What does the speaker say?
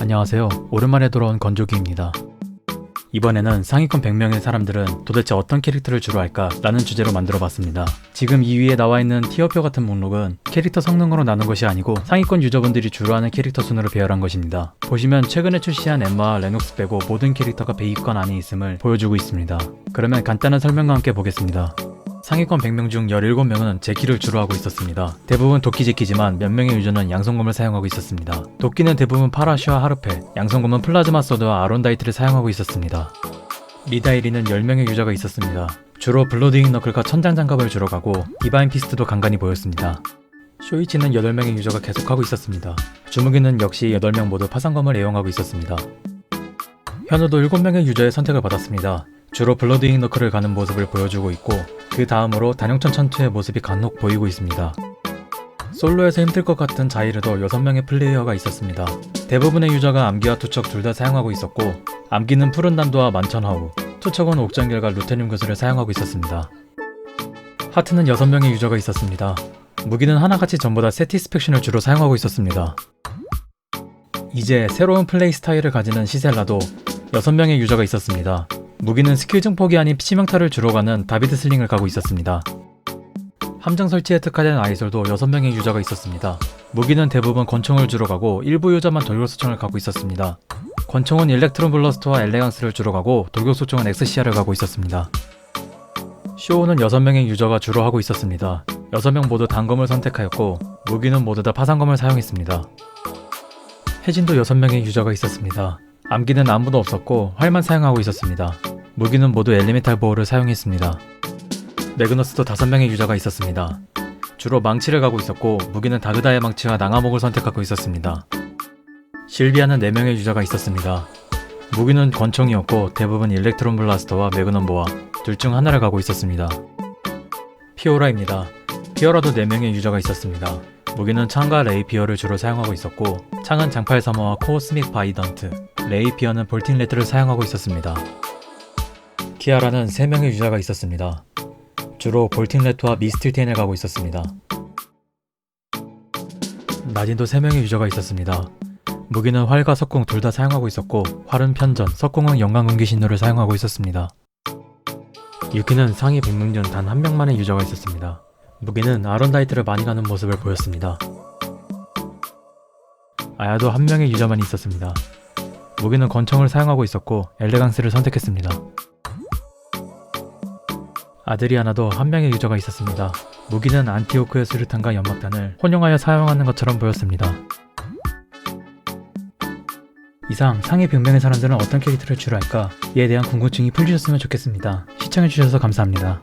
안녕하세요. 오랜만에 돌아온 건조기입니다. 이번에는 상위권 100명의 사람들은 도대체 어떤 캐릭터를 주로 할까? 라는 주제로 만들어 봤습니다. 지금 이 위에 나와 있는 티어표 같은 목록은 캐릭터 성능으로 나눈 것이 아니고 상위권 유저분들이 주로 하는 캐릭터 순으로 배열한 것입니다. 보시면 최근에 출시한 엠마와 레녹스 빼고 모든 캐릭터가 100위권 안에 있음을 보여주고 있습니다. 그러면 간단한 설명과 함께 보겠습니다. 상위권 100명 중 17명은 제키를 주로 하고 있었습니다. 대부분 도끼 제키지만 몇 명의 유저는 양성검을 사용하고 있었습니다. 도끼는 대부분 파라시와 하르페, 양성검은 플라즈마 소드와 아론다이트를 사용하고 있었습니다. 미다이리는 10명의 유저가 있었습니다. 주로 블러드잉 너클과 천장 장갑을 주로 가고 디바인 피스트도 간간히 보였습니다. 쇼이치는 8명의 유저가 계속하고 있었습니다. 주무기는 역시 8명 모두 파상검을 애용하고 있었습니다. 현우도 7명의 유저의 선택을 받았습니다. 주로 블러드잉 너클을 가는 모습을 보여주고 있고 그 다음으로 단용천 천투의 모습이 간혹 보이고 있습니다. 솔로에서 힘들 것 같은 자이르도 6명의 플레이어가 있었습니다. 대부분의 유저가 암기와 투척 둘 다 사용하고 있었고 암기는 푸른 난도와 만천하우, 투척은 옥장길과 루테늄 구슬을 사용하고 있었습니다. 하트는 6명의 유저가 있었습니다. 무기는 하나같이 전부 다 세티스펙션을 주로 사용하고 있었습니다. 이제 새로운 플레이 스타일을 가지는 시셀라도 6명의 유저가 있었습니다. 무기는 스킬 증폭이 아닌 치명타를 주로 가는 다비드 슬링을 가고 있었습니다. 함정 설치에 특화된 아이솔도 6명의 유저가 있었습니다. 무기는 대부분 권총을 주로 가고 일부 유저만 돌격소총을 가고 있었습니다. 권총은 일렉트론 블러스트와 엘레강스를 주로 가고 돌격소총은 엑스시아를 가고 있었습니다. 쇼우는 6명의 유저가 주로 하고 있었습니다. 6명 모두 단검을 선택하였고 무기는 모두 다 파상검을 사용했습니다. 혜진도 6명의 유저가 있었습니다. 암기는 아무도 없었고 활만 사용하고 있었습니다. 무기는 모두 엘리멘탈 보호를 사용했습니다. 매그너스도 5명의 유저가 있었습니다. 주로 망치를 가고 있었고 무기는 다그다의 망치와 낭하목을 선택하고 있었습니다. 실비아는 4명의 유저가 있었습니다. 무기는 권총이었고 대부분 일렉트론 블라스터와 매그넘 보아 둘중 하나를 가고 있었습니다. 피오라입니다. 피오라도 4명의 유저가 있었습니다. 무기는 창과 레이피어를 주로 사용하고 있었고 창은 장팔 서머와 코스믹 바이던트, 레이피어는 볼틴 레트를 사용하고 있었습니다. 키아라는 3명의 유저가 있었습니다. 주로 볼틴 레트와 미스틸 텐을 가고 있었습니다. 나딘도 3명의 유저가 있었습니다. 무기는 활과 석궁 둘 다 사용하고 있었고 활은 편전, 석궁은 영광금기 신호를 사용하고 있었습니다. 유키는 상위 100명 중 단 한 명만의 유저가 있었습니다. 무기는 아론다이트를 많이 가는 모습을 보였습니다. 아야도 한 명의 유저만 있었습니다. 무기는 권총을 사용하고 있었고 엘레강스를 선택했습니다. 아드리아나도 한 명의 유저가 있었습니다. 무기는 안티오크의 수류탄과 연막탄을 혼용하여 사용하는 것처럼 보였습니다. 이상 상위 100명의 사람들은 어떤 캐릭터를 주로 할까? 이에 대한 궁금증이 풀리셨으면 좋겠습니다. 시청해주셔서 감사합니다.